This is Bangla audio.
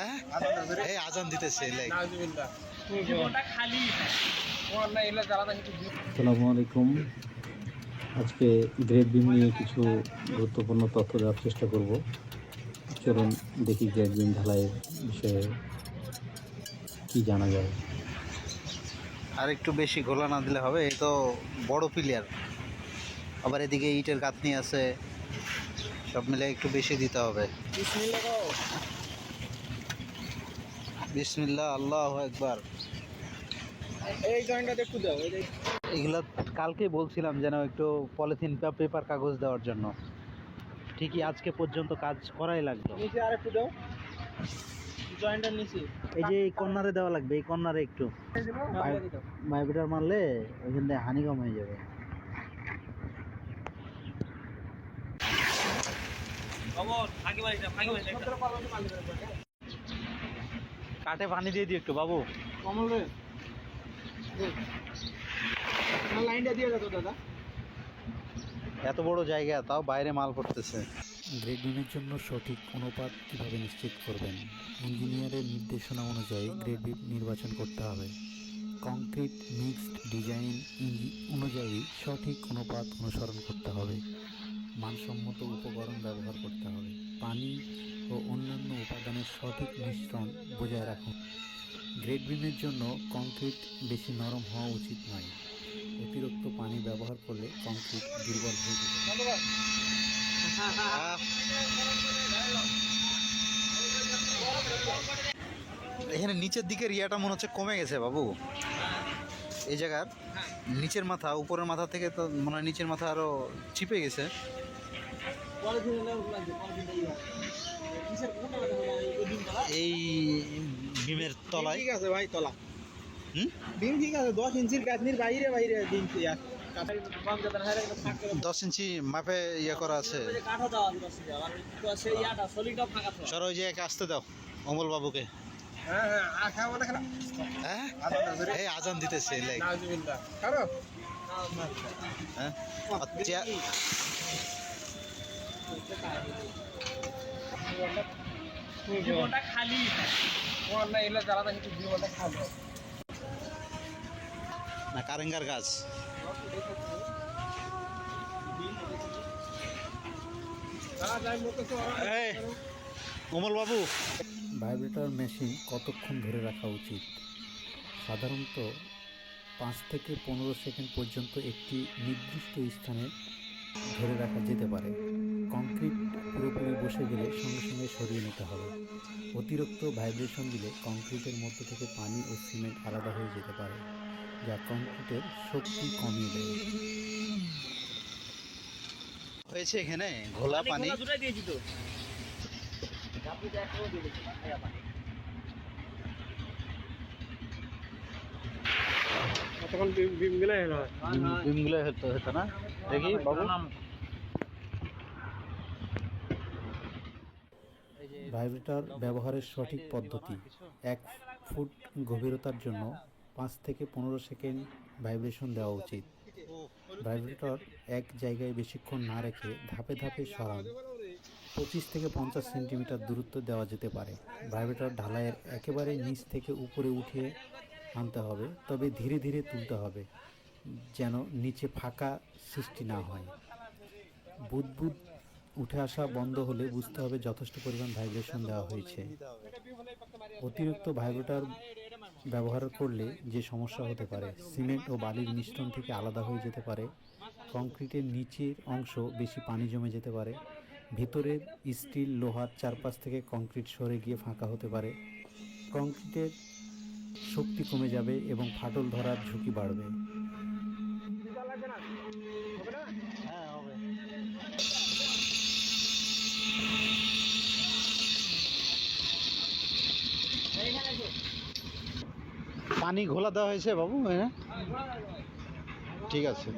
হ্যাঁ এই আজান দিতেছে। আসসালামু আলাইকুম। আজকে গ্রেড বিম নিয়ে কিছু গুরুত্বপূর্ণ তথ্য দেওয়ার চেষ্টা করব। চলুন দেখি গ্রেড বিম ঢালাইয়ের বিষয়ে কি জানা যায়। আর একটু বেশি ঘোলা না দিলে হবে এই তো বড় প্লেয়ার আবার এদিকে ইটের গাঁথনি আছে সব মিলে একটু বেশি দিতে হবে। বিসমিল্লাহ আল্লাহ একবার এই জয়েন্টটা একটু দাও এই কালকে বলছিলাম যেন একটু পলিথিন পেপার কাগজ দেওয়ার জন্য। ঠিকই আজকে পর্যন্ত কাজ করাই লাগবে নিচে আর একটু দাও। জয়েন্টটার নিচে। এই যে এই কর্নারে দেওয়া লাগবে এই কর্নারে একটু। মাইবিটার মারলে ওইখান থেকে হানি কম হয়ে যাবে। কাটে পানি দিয়ে দিই একটু বাবু। কমল রে। না লাইনটা দিয়ে দাও দাদা। এত বড় জায়গা তাও বাইরে মাল পড়তেছে। গ্রেড বিমের জন্য সঠিক অনুপাত কীভাবে নিশ্চিত করবেন? ইঞ্জিনিয়ারের নির্দেশনা অনুযায়ী গ্রেড বিম নির্বাচন করতে হবে। কংক্রিট মিক্সড ডিজাইন অনুযায়ী সঠিক অনুপাত অনুসরণ করতে হবে। মানসম্মত উপকরণ ব্যবহার করতে হবে। পানি ও অন্যান্য উপাদানের সঠিক মিশ্রণ বজায় রাখুন। গ্রেড বিমের জন্য কংক্রিট বেশি নরম হওয়া উচিত নয়। অতিরিক্ত পানি ব্যবহার করলে কংক্রিট দুর্বল হয়ে যেতে এখানে নিচের দিকের ইয়াটা মনে হচ্ছে কমে গেছে বাবু। এই জায়গার নিচের মাথা, উপরের মাথা থেকে তো মনে নিচের মাথা আরও চিপে গেছে। এই বিমের তলায়। ঠিক আছে ভাই তলা। হুম? দিন ঠিক আছে দশ ইঞ্চির গাছনির বাইরে বাইরে বাম করে দশ ইঞ্চি মাপে ইয়ে করা আছে। সর ওই যে একে আসতে দাও অমল বাবুকে। হ্যাঁ হ্যাঁ হ্যাঁ? আজান এই আজান দিতেছে হ্যাঁ? জীবনটা খালি। না জীবনটা কারেঙ্গার গাছ। অমল বাবু ভাইব্রেটর মেশিন কতক্ষণ ধরে রাখা উচিত? সাধারণত পাঁচ থেকে পনেরো সেকেন্ড পর্যন্ত একটি নির্দিষ্ট স্থানে ধরে রাখা যেতে পারে কংক্রিট পুরোপুরি বসে গেলে সঙ্গে সঙ্গে সরিয়ে নিতে হবে অতিরিক্ত ভাইব্রেশন দিলে কংক্রিটের মধ্যে থেকে পানি ও সিমেন্ট আলাদা হয়ে যেতে পারে যা কংক্রিটের শক্তি কমিয়ে দেয় হয়েছে এখানে ঘোলা পানি দিয়েছি তো আপনি তো একটাও দিয়ে দিয়েছি পানি কতক্ষণ বিম গেলে হলো ডিমগুলো হতো হতো না দেখি বাবু। ভাইব্রেটর ব্যবহারের সঠিক পদ্ধতি। এক ফুট গভীরতার জন্য পাঁচ থেকে পনেরো সেকেন্ড ভাইব্রেশন দেওয়া উচিত। ভাইব্রেটর এক জায়গায় বেশিক্ষণ না রেখে ধাপে ধাপে সরান। পঁচিশ থেকে পঞ্চাশ সেন্টিমিটার দূরত্ব দেওয়া যেতে পারে। ভাইব্রেটর ঢালাইয়ের একেবারে নিচ থেকে উপরে উঠিয়ে আনতে হবে তবে ধীরে ধীরে তুলতে হবে। যেন নিচে ফাঁকা সৃষ্টি না হয়। বুদবুদ উঠে আসা বন্ধ হলে বুঝতে হবে যথেষ্ট পরিমাণ ভাইব্রেশন দেওয়া হয়েছে। অতিরিক্ত ভাইব্রেটর ব্যবহার করলে যে সমস্যা হতে পারে, সিমেন্ট ও বালির মিশ্রণ থেকে আলাদা হয়ে যেতে পারে, কংক্রিটের নিচের অংশ বেশি পানি জমে যেতে পারে, ভিতরের স্টিল লোহার চারপাশ থেকে কংক্রিট সরে গিয়ে ফাঁকা হতে পারে, কংক্রিটের শক্তি কমে যাবে এবং ফাটল ধরার ঝুঁকি বাড়বে। পানি ঘোলা দেওয়া হয়েছে বাবু হ্যাঁ? ঠিক আছে।